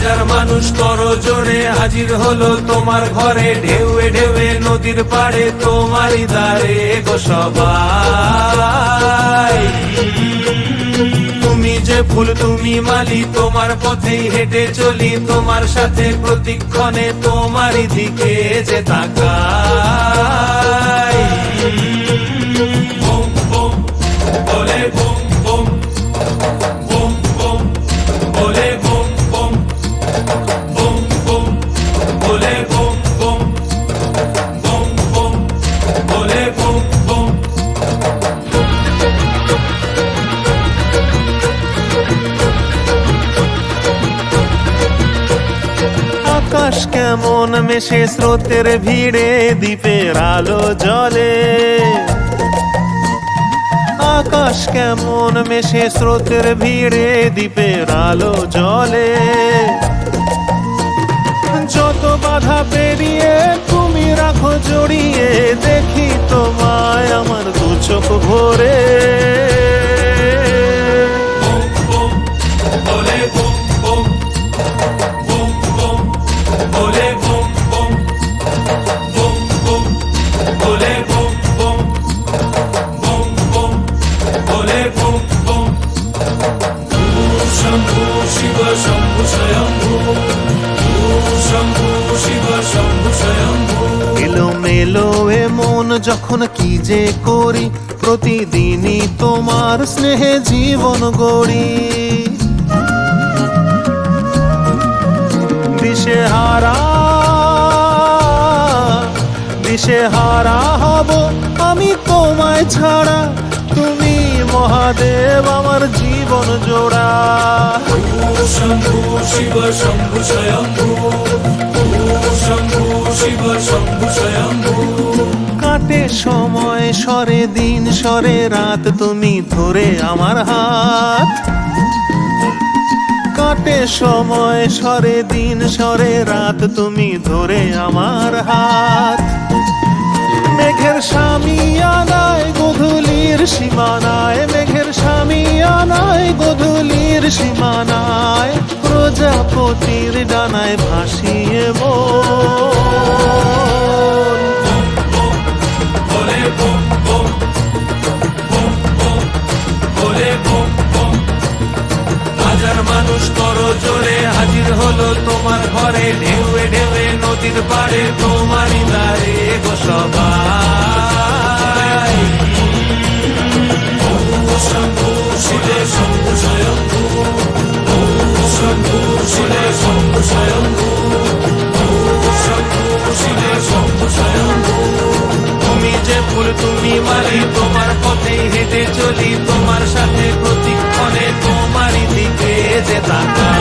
হাজার মানুষ করো জোরে হাজির হলো তোমার ঘরে, ঢেউয়ে ঢেউয়ে নদীর পাড়ে তোমারই দ্বারে গো সবাই। তুমি যে ফুল, তুমি মালি, তোমার পথেই হেঁটে চলি, তোমার সাথে প্রতিক্ষণে তোমারই দিকে যে তাকাই। আকাশ কেমন মেশে স্রোতের ভিড়ে দ্বীপের আলো জলে আকাশ কেমন মেশে স্রোতের ভিড়ে দ্বীপের আলো জলে যত বাধা পেরিয়ে তুমি রাখো জড়িয়ে, দেখি তোমায় আমার দু চোখ ভরে। এলো এ মন যখন কি যে করি? প্রতিদিনই তোমার স্নেহে জীবন গড়ি। দিশে হারা দিশে হারা হব আমি তোমায় ছাড়া। তুমি মহাদেব, আমার জীবন জোড়া। শম্ভু শিব, শম্ভু শম্ভু কাটে সময়, সরে দিন, সরে রাত, তুমি ধরে আমার হাত। কাটে সময়, সরে দিন, সরে রাত, তুমি ধরে আমার হাত। মেঘের স্বামী আনায় গধুলির সীমানায়, মেঘের স্বামী আনায় গধুলির সীমানায়, প্রজাপতির ডানায় ভাসিয়ে মন মানুষ করো জোরে হাজির হলো তোমার ঘরে। ঢেউয়ে ঢেউয়ে নদীর পাড়ে তোমারই স্বয়ম্ভু। তুমি যে ফুল তুমি মালি তোমার পথে হেঁটে চলি, তোমার সাথে প্রতিক্ষণে তোমারই দিকে যে তাকাই